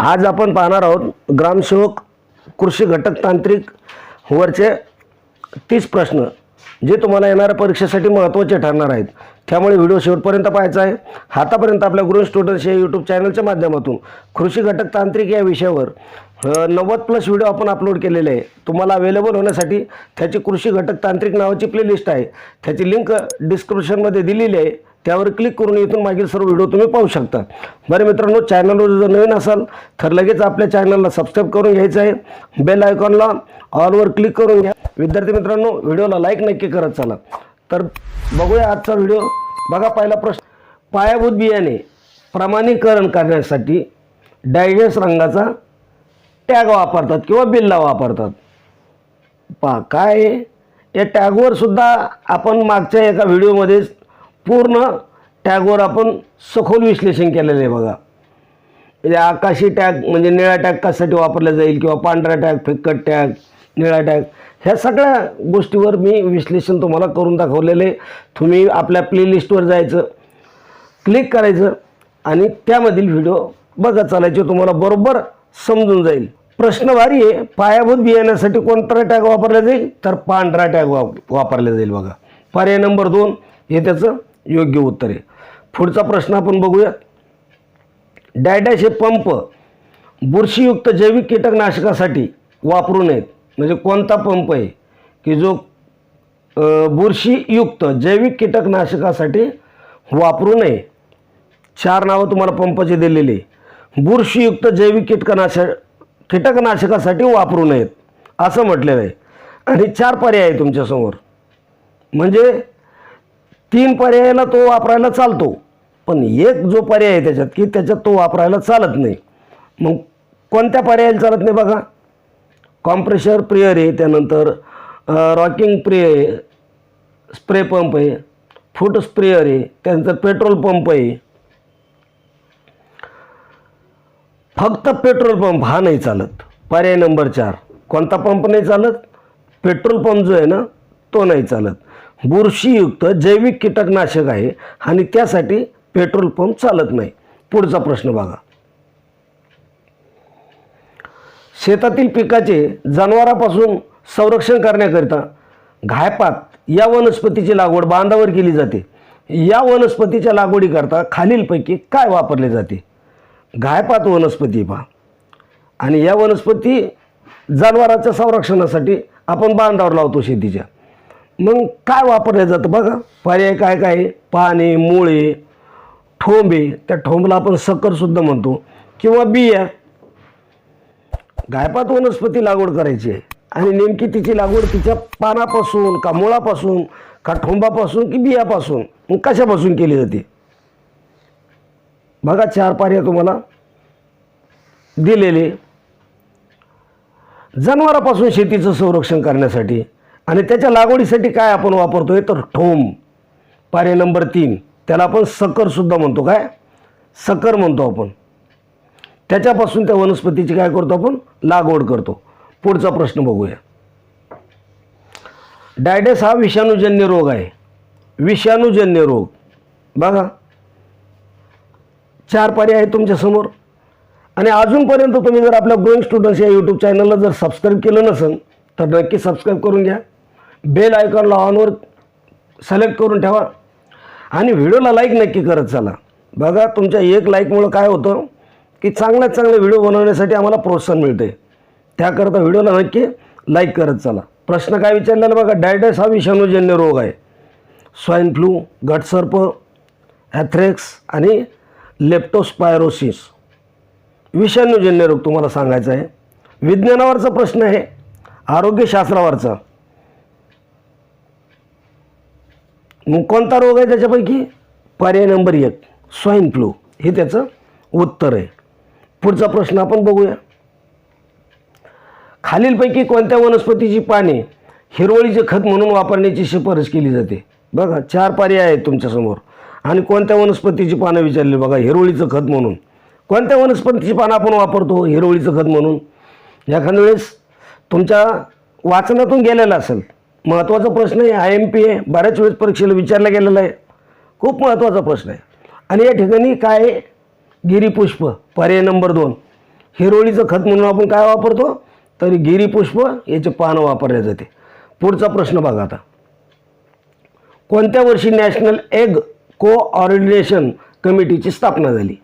आज आपण पाहणार आहोत ग्रामसेवक कृषी घटक तांत्रिक वरचे तीस प्रश्न जे तुम्हाला येणाऱ्या परीक्षेसाठी महत्त्वाचे ठरणार आहेत. त्यामुळे व्हिडिओ शेवटपर्यंत पाहायचा आहे. आतापर्यंत आपल्या गुरु स्टुडंट्स या यूट्यूब चॅनलच्या माध्यमातून कृषी घटक तांत्रिक या विषयावर नव्वद प्लस व्हिडिओ आपण अपलोड केलेले आहे. तुम्हाला अवेलेबल होण्यासाठी त्याची कृषी घटक तांत्रिक नावाची प्लेलिस्ट आहे. त्याची लिंक डिस्क्रिप्शनमध्ये दिलेली आहे. त्यावर क्लिक करून इथून मागील सर्व व्हिडिओ तुम्ही पाहू शकता. बरं मित्रांनो चॅनलवर जर नवीन असाल तर लगेच आपल्या चॅनलला सबस्क्राईब करून घ्यायचं आहे. बेल आयकॉनला ऑलवर क्लिक करून घ्या. विद्यार्थी मित्रांनो व्हिडिओला लाईक नक्की करत चला. तर बघूया आजचा व्हिडिओ बघा पहिला प्रश्न. पायाभूत बियाणे प्रमाणीकरण करण्यासाठी डायजेस्ट रंगाचा टॅग वापरतात किंवा बिल्ला वापरतात. पा काय आहे? या टॅगवर सुद्धा आपण मागच्या एका व्हिडिओमध्येच पूर्ण टॅगवर आपण सखोल विश्लेषण केलेलं आहे बघा. म्हणजे आकाशी टॅग म्हणजे निळा टॅग कशासाठी वापरला जाईल किंवा पांढरा टॅग फिक्कट टॅग निळा टॅग ह्या सगळ्या गोष्टीवर मी विश्लेषण तुम्हाला करून दाखवलेलं आहे. तुम्ही आपल्या प्लेलिस्टवर जायचं क्लिक करायचं आणि त्यामधील व्हिडिओ बघत चालायचे तुम्हाला बरोबर समजून जाईल. प्रश्न भारी आहे पायाभूत बियाण्यासाठी कोणता टॅग वापरला जाईल? तर पांढरा टॅग वाप वापरला जाईल बघा. पर्याय नंबर दोन हे त्याचं योग्य उत्तर. आहे पुढचा प्रश्न आपण बघूया डायडॅश हे पंप बुरशीयुक्त जैविक कीटकनाशकासाठी वापरू नयेत. म्हणजे कोणता पंप आहे? की जो बुरशीयुक्त जैविक कीटकनाशकासाठी वापरू नये. चार नावं तुम्हाला पंपाचे दिलेले आहे. बुरशीयुक्त जैविक कीटकनाशक कीटकनाशकासाठी वापरू नयेत. असं म्हटलेलं आहे. आणि चार पर्याय आहे तुमच्यासमोर. म्हणजे तीन पर्यायाला तो वापरायला चालतो. पण एक जो पर्याय आहे त्याच्यात की त्याच्यात तो वापरायला चालत नाही. मग कोणत्या पर्यायाला चालत नाही बघा? कॉम्प्रेशर प्रेयर आहे त्यानंतर रॉकिंग प्रेयर आहे स्प्रे पंप आहे फूट स्प्रेयर आहे त्यानंतर पेट्रोल पंप आहे. फक्त पेट्रोल पंप हा नाही चालत. पर्याय नंबर चार कोणता पंप नाही चालत? पेट्रोल पंप जो आहे ना तो नाही चालत. बुरशीयुक्त जैविक कीटकनाशक आहे आणि त्यासाठी पेट्रोल पंप चालत नाही. पुढचा प्रश्न बघा. शेतातील पिकाचे जनावरापासून संरक्षण करण्याकरिता घायपात या वनस्पतीची लागवड बांधावर केली जाते. या वनस्पतीच्या लागवडीकरता खालीलपैकी काय वापरले जाते? घायपात वनस्पती पहा. आणि या वनस्पती जनावरांच्या संरक्षणासाठी आपण बांधावर लावतो शेतीच्या. मग काय वापरलं जातं बघा? पर्याय काय काय? आहे? पाने मुळे ठोंबे. त्या ठोंबला आपण सक्करसुद्धा म्हणतो. किंवा बिया. गायपात वनस्पती लागवड करायची आहे. आणि नेमकी तिची लागवड तिच्या पानापासून का मुळापासून का ठोंबापासून की बियापासून मग कशापासून केली जाते? बघा चार पर्याय तुम्हाला दिलेले. जनावरापासून शेतीचं संरक्षण करण्यासाठी आणि त्याच्या लागवडीसाठी काय आपण वापरतोय? तर ठोंब पारे नंबर तीन. त्याला आपण सकरसुद्धा म्हणतो. काय? सकर म्हणतो आपण. त्याच्यापासून त्या वनस्पतीची काय करतो आपण? लागवड करतो. पुढचा प्रश्न बघूया. डायडेस हा विषाणूजन्य रोग आहे. विषाणूजन्य रोग. बघा. चार पर्याय आहेत तुमच्यासमोर आणि अजूनपर्यंत तुम्ही जर आपल्या ग्रोईंग स्टुडंट्स या यूट्यूब चॅनलला जर सबस्क्राईब केलं नसेल तर नक्की सबस्क्राईब करून घ्या. बेल आयकॉनला ऑनवर सिलेक्ट करून ठेवा. आणि व्हिडिओला लाईक नक्की करत चला. बघा तुमच्या एक लाईकमुळं काय होतं? की चांगल्यात चांगले व्हिडिओ बनवण्यासाठी आम्हाला प्रोत्साहन मिळते. त्याकरता व्हिडिओला नक्की लाईक करत चला. प्रश्न काय विचारलेला बघा? डायडस हा विषाणूजन्य रोग आहे. स्वाईन फ्लू गटसर्प ॲथ्रेक्स आणि लेप्टोस्पायरोसिस विषाणूजन्य रोग तुम्हाला सांगायचा आहे. विज्ञानावरचा प्रश्न आहे. आरोग्यशास्त्रावरचा. मग कोणता रोग आहे त्याच्यापैकी? पर्याय नंबर एक स्वाईन फ्लू. हे त्याचं उत्तर आहे. पुढचा प्रश्न आपण बघूया. खालीलपैकी कोणत्या वनस्पतीची पाने हिरवळीचे खत म्हणून वापरण्याची शिफारस केली जाते? बघा चार पर्याय आहेत तुमच्यासमोर. आणि कोणत्या वनस्पतीची पानं विचारली? बघा हिरवळीचं खत म्हणून. कोणत्या वनस्पतीची पानं आपण वापरतो हिरवळीचं खत म्हणून? एखाद्या वेळेस तुमच्या वाचनातून गेलेला असेल महत्त्वाचा प्रश्न आहे. आय एम पी आहे बऱ्याच वेळेस परीक्षेला विचारला गेलेला आहे. खूप महत्त्वाचा प्रश्न आहे. आणि या ठिकाणी काय आहे? गिरीपुष्प पर्याय नंबर दोन. हिरोळीचं खत म्हणून आपण काय वापरतो? तर गिरीपुष्प याचे पानं वापरले जाते. पुढचा प्रश्न बघा आता. कोणत्या वर्षी नॅशनल एग कोऑर्डिनेशन कमिटीची स्थापना झाली?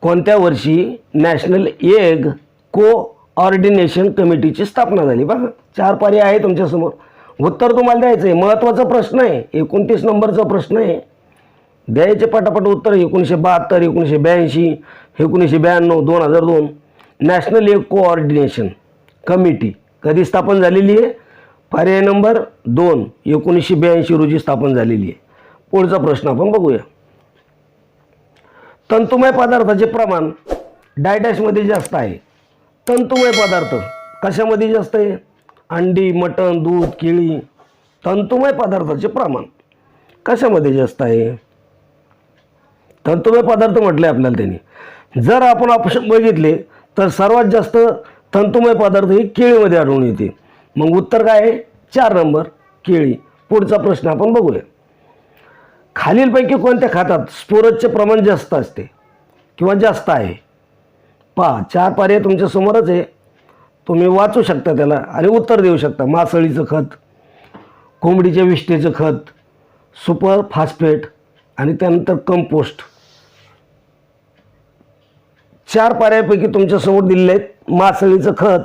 कोणत्या वर्षी नॅशनल एग को ऑर्डिनेशन कमिटीची स्थापना झाली बघा. चार पर्याय आहे तुमच्यासमोर. उत्तर तुम्हाला द्यायचं आहे महत्त्वाचा प्रश्न आहे. एकोणतीस नंबरचा प्रश्न आहे. द्यायचे पटापट उत्तर एकोणीसशे बहात्तर एकोणीसशे ब्याऐंशी एकोणीसशे ब्याण्णव दोन हजार दोन. नॅशनल एक कोऑर्डिनेशन कमिटी कधी स्थापन झालेली आहे? पर्याय नंबर दोन एकोणीसशे ब्याऐंशी रोजी स्थापन झालेली आहे. पुढचा प्रश्न आपण बघूया. तंतुमय पदार्थाचे प्रमाण डायडॅशमध्ये जास्त आहे. तंतुमय पदार्थ. कशामध्ये जास्त आहे? अंडी मटण दूध केळी. तंतुमय पदार्थाचे प्रमाण. कशामध्ये जास्त आहे? तंतुमय पदार्थ म्हटले आपल्याला त्यांनी. जर आपण ऑप्शन बघितले तर सर्वात जास्त तंतुमय पदार्थ हे केळीमध्ये आढळून येते. मग उत्तर काय आहे? चार नंबर केळी. पुढचा प्रश्न आपण बघूया. खालीलपैकी कोणत्या खातात स्फोरजचे प्रमाण जास्त असते? किंवा जास्त आहे? पहा चार पर्याय तुमच्या समोरच आहे. तुम्ही वाचू शकता त्याला आणि उत्तर देऊ शकता. मासळीचं खत कोंबडीच्या विष्ठेचं खत सुपर फास्फेट आणि त्यानंतर कंपोस्ट. चार पर्यायापैकी तुमच्यासमोर दिलेले आहेत. मासळीचं खत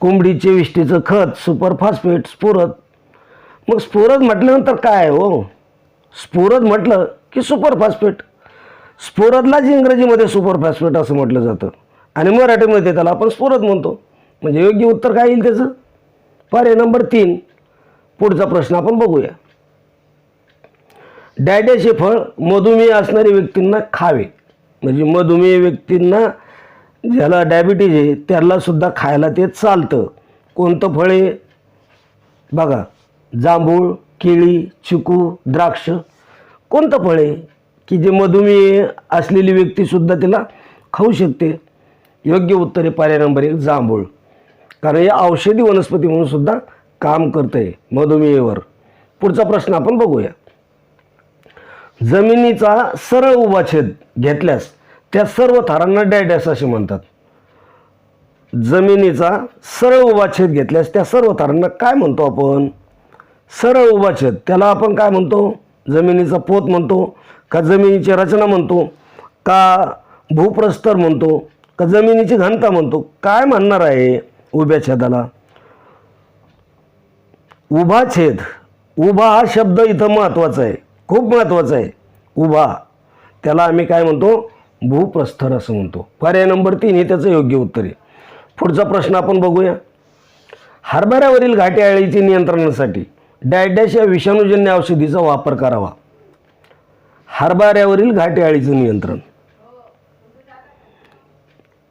कोंबडीचे विष्ठेचं खत सुपर फास्फेट स्फोरद. मग स्फोरद म्हटल्यानंतर काय आहे हो? स्फोरद म्हटलं की सुपर फास्फेट. स्फोरदलाच इंग्रजीमध्ये सुपर फॉस्फेट असं म्हटलं जातं. आणि मराठीमध्ये त्याला आपण स्फोरद म्हणतो. म्हणजे योग्य उत्तर काय येईल त्याचं? पर्याय नंबर तीन. पुढचा प्रश्न आपण बघूया. डॅडेश हे फळ मधुमेह असणाऱ्या व्यक्तींना खावे. म्हणजे मधुमेह व्यक्तींना ज्याला डायबिटीज आहे त्यालासुद्धा खायला ते चालतं. कोणतं फळ आहे? बघा जांभूळ केळी चिकू द्राक्ष. कोणतं फळ आहे? की जे मधुमेह असलेली व्यक्तीसुद्धा तिला खाऊ शकते. योग्य उत्तर आहे पर्याय नंबर एक जांभूळ. कारण हे औषधी वनस्पती म्हणून सुद्धा काम करतं आहे मधुमेहावर. पुढचा प्रश्न आपण बघूया. जमिनीचा सरळ उभा छेद घेतल्यास त्या सर्व थारांना डॅडॅस असे म्हणतात. जमिनीचा सरळ उभा छेद घेतल्यास त्या सर्व थारांना काय म्हणतो आपण? सरळ उभा छेद. त्याला आपण काय म्हणतो? जमिनीचा पोत म्हणतो का जमिनीची रचना म्हणतो का भूप्रस्तर म्हणतो का जमिनीची घनता म्हणतो काय म्हणणार आहे उभ्या छेदाला? उभा छेद उभा हा शब्द इथं महत्त्वाचा आहे खूप महत्त्वाचा आहे. उभा त्याला आम्ही काय म्हणतो? भूप्रस्तर असं म्हणतो. पर्याय नंबर तीन हे त्याचं योग्य उत्तर आहे. पुढचा प्रश्न आपण बघूया. हरभऱ्यावरील घाटे अळीची नियंत्रणासाठी डायडॅश या विषाणूजन्य औषधीचा वापर करावा. हरभऱ्यावरील घाटे अळीचं नियंत्रण.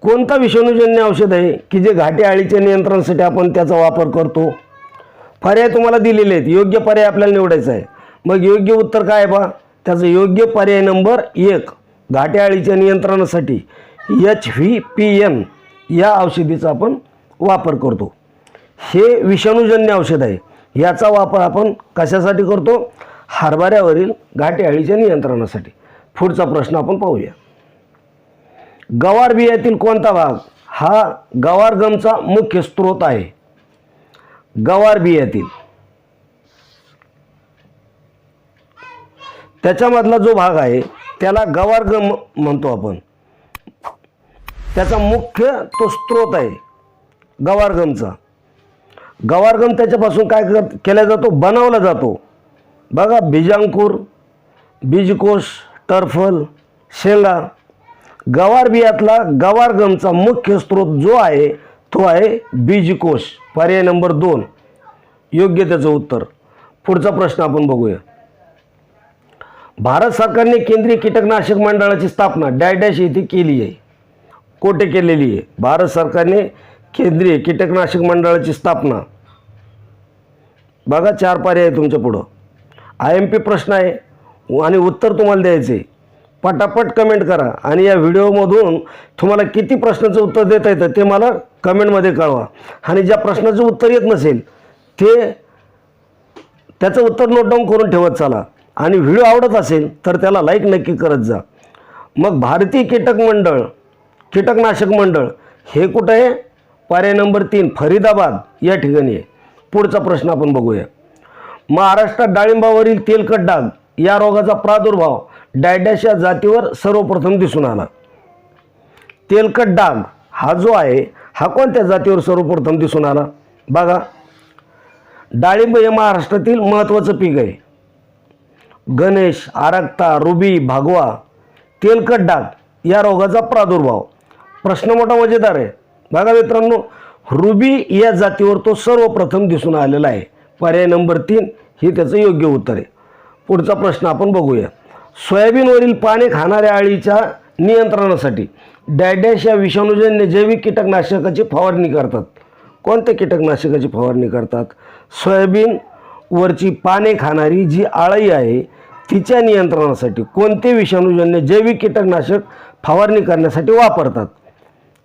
कोणता विषाणूजन्य औषध आहे की जे घाटे अळीच्या नियंत्रणासाठी आपण त्याचा वापर करतो? पर्याय तुम्हाला दिलेले आहेत. योग्य पर्याय आपल्याला निवडायचा आहे. मग योग्य उत्तर काय आहे बा? त्याचं योग्य पर्याय नंबर एक घाटे अळीच्या नियंत्रणासाठी एच व्ही पी एन या औषधीचा आपण वापर करतो. हे विषाणूजन्य औषध आहे. याचा वापर आपण कशासाठी करतो? हरभऱ्यावरील घाटे अळीच्या नियंत्रणासाठी. पुढचा प्रश्न आपण पाहूया. गवार बियातील कोणता भाग? हा गवारगमचा मुख्य स्रोत आहे. गवार बियातील. त्याच्यामधला जो भाग आहे त्याला गवारगम म्हणतो आपण. त्याचा मुख्य तो स्रोत आहे गवारगमचा गवारगम त्याच्यापासून काय कर केला जातो? बनवला जातो. बघा बीजांकूर बीजकोश टर्फल शेंगा. गवार बियातला गवारगमचा मुख्य स्रोत जो आहे तो आहे बीजकोश. पर्याय नंबर दोन. योग्य त्याचं उत्तर. पुढचा प्रश्न आपण बघूया. भारत सरकारने केंद्रीय कीटकनाशक मंडळाची स्थापना डॅश येथे केली आहे. कोठे केलेली आहे? भारत सरकारने केंद्रीय कीटकनाशक मंडळाची स्थापना. बघा चार पर्याय आहे तुमच्या पुढं. आय एम पी प्रश्न आहे आणि उत्तर तुम्हाला द्यायचे पटापट कमेंट करा आणि या व्हिडिओमधून तुम्हाला किती प्रश्नाचं उत्तर देता येतं ते मला कमेंटमध्ये कळवा. आणि ज्या प्रश्नाचं उत्तर येत नसेल ते त्याचं उत्तर नोट डाऊन करून ठेवत चाला. आणि व्हिडिओ आवडत असेल तर त्याला लाईक नक्की करत जा. मग भारतीय कीटक मंडळ कीटकनाशक मंडळ हे कुठं आहे? पर्याय नंबर तीन फरीदाबाद या ठिकाणी आहे. पुढचा प्रश्न आपण बघूया. महाराष्ट्रात डाळिंबावरील तेलकट डाग या रोगाचा प्रादुर्भाव डायडॅश या जातीवर सर्वप्रथम दिसून आला. तेलकट डाग हा जो आहे हा कोणत्या जातीवर सर्वप्रथम दिसून आला? बघा. डाळिंब हे महाराष्ट्रातील महत्त्वाचं पीक आहे. गणेश आरक्ता रुबी भागवा तेलकट डाग या रोगाचा प्रादुर्भाव. प्रश्न मोठा मजेदार आहे. बघा मित्रांनो रुबी या जातीवर तो सर्वप्रथम दिसून आलेला आहे. पर्याय नंबर तीन हे त्याचं योग्य उत्तर आहे. पुढचा प्रश्न आपण बघूया. सोयाबीनवरील पाने खाणाऱ्या अळीच्या नियंत्रणासाठी डॅडॅश या विषाणूजन्य जैविक कीटकनाशकाची फवारणी करतात. कोणत्या कीटकनाशकाची फवारणी करतात? सोयाबीनवरची पाने खाणारी जी आळी आहे तिच्या नियंत्रणासाठी कोणते विषाणूजन्य जैविक कीटकनाशक फवारणी करण्यासाठी वापरतात?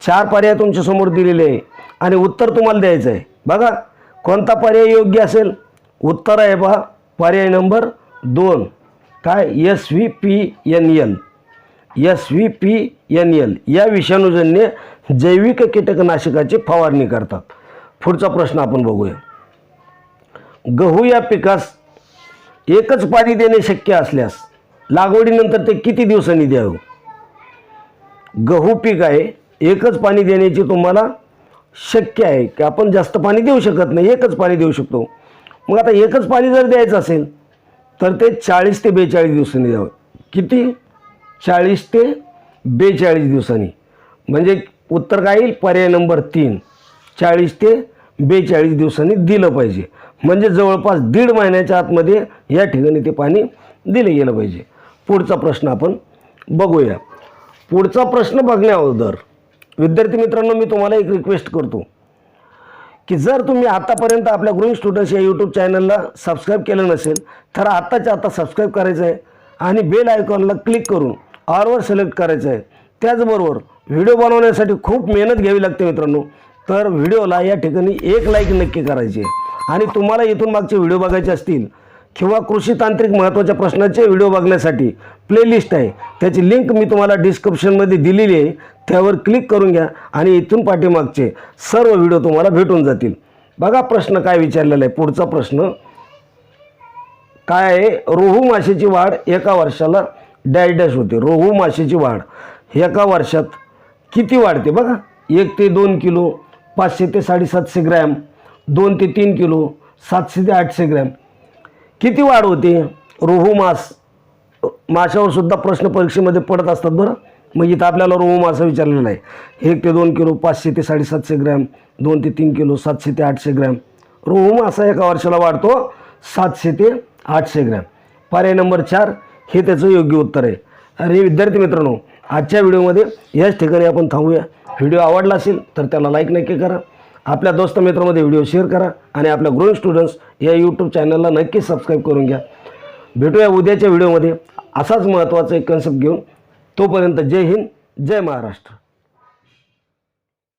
चार पर्याय तुमच्यासमोर दिलेले आहे. आणि उत्तर तुम्हाला द्यायचं आहे बघा कोणता पर्याय योग्य असेल? उत्तर आहे पहा पर्याय नंबर दोन. काय? S V P N L. S V P N L. या विषाणूजन्य जैविक कीटकनाशकाची फवारणी करतात. पुढचा प्रश्न आपण बघूया. गहू या पिकास एकच पाणी देणे शक्य असल्यास लागवडीनंतर ते किती दिवसांनी द्यावं? गहू पीक आहे एकच पाणी देण्याची तुम्हाला शक्य आहे की आपण जास्त पाणी देऊ शकत नाही एकच पाणी देऊ शकतो. मग आता एकच पाणी जर द्यायचं असेल तर ते चाळीस ते बेचाळीस दिवसांनी द्यावं. किती? चाळीस ते बेचाळीस दिवसांनी. म्हणजे उत्तर काय येईल? पर्याय नंबर तीन. चाळीस ते बेचाळीस दिवसांनी दिलं पाहिजे. म्हणजे जवळपास दीड महिन्याच्या आतमध्ये या ठिकाणी ते पाणी दिलं गेलं पाहिजे. पुढचा प्रश्न आपण बघूया. पुढचा प्रश्न बघण्याअगोदर विद्यार्थी मित्रांनो मी तुम्हाला एक रिक्वेस्ट करतो की जर तुम्ही आतापर्यंत आपल्या ग्रोईंग स्टुडंट्स या यूट्यूब चॅनलला सबस्क्राईब केलं नसेल तर आत्ताच्या आता सबस्क्राईब करायचं आहे आणि बेल आयकॉनला क्लिक करून ऑलवर सिलेक्ट करायचं आहे. त्याचबरोबर व्हिडिओ बनवण्यासाठी खूप मेहनत घ्यावी लागते मित्रांनो. तर व्हिडिओला या ठिकाणी एक लाईक नक्की करायची आहे. आणि तुम्हाला इथून मागचे व्हिडिओ बघायचे असतील किंवा कृषी तांत्रिक महत्त्वाच्या प्रश्नाचे व्हिडिओ बघण्यासाठी प्लेलिस्ट आहे. त्याची लिंक मी तुम्हाला डिस्क्रिप्शनमध्ये दिलेली आहे. त्यावर क्लिक करून घ्या आणि इथून पाठीमागचे सर्व व्हिडिओ तुम्हाला भेटून जातील. बघा प्रश्न काय विचारलेला आहे. पुढचा प्रश्न काय आहे? रोहू माशेची वाढ एका वर्षाला डॅश डॅश होते. रोहू माशेची वाढ एका वर्षात किती वाढते? बघा एक ते दोन किलो पाचशे ते साडेसातशे ग्रॅम दोन ते तीन किलो सातशे ते आठशे ग्रॅम. किती वाढ होते? रोहू मास माशावर सुद्धा प्रश्न परीक्षेमध्ये पडत असतात बरं. मग इथं आपल्याला रोहू मासा विचारलेला आहे. एक ते दोन किलो पाचशे ते साडेसातशे ग्रॅम दोन ते तीन किलो सातशे ते आठशे ग्रॅम. रोहू मासा एका वर्षाला वाढतो सातशे ते आठशे ग्रॅम. पर्याय नंबर चार हे त्याचं योग्य उत्तर आहे. अरे विद्यार्थी मित्रांनो आजच्या व्हिडिओमध्ये याच ठिकाणी आपण थांबूया. व्हिडिओ आवडला असेल तर त्याला लाईक नक्की करा. आपल्या दोस्त मित्रामध्ये व्हिडिओ शेअर करा आणि आपल्या ग्रोईंग स्टुडंट्स या यूट्यूब चॅनलला नक्की सबस्क्राईब करून घ्या. भेटूया उद्याच्या व्हिडिओमध्ये असाच महत्त्वाचा एक कन्सेप्ट घेऊन. तोपर्यंत जय हिंद जय महाराष्ट्र.